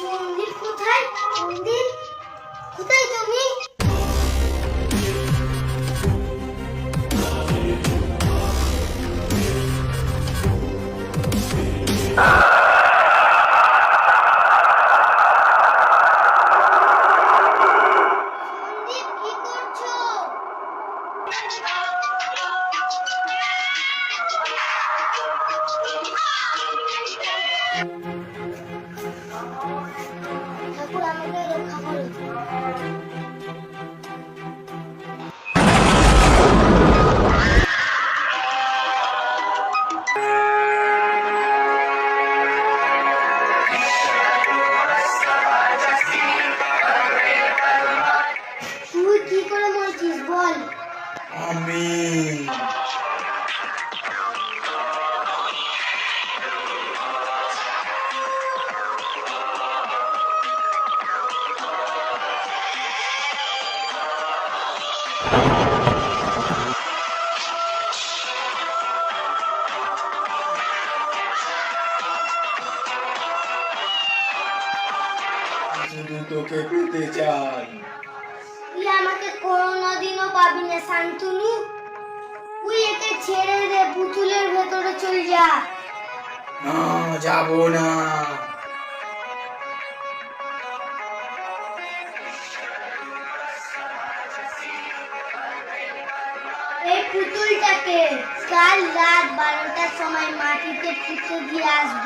মন্দির thank you আমি শুধু তোকে পেতে চাই পাবি না শান্তনু। তুই একে ছেড়ে দে পুতুলের ভেতরে চল যা। না যাব না। এই পুতুলটাকে কাল রাত বারোটার সময় মাটিতে পুঁতে দিয়ে আসব।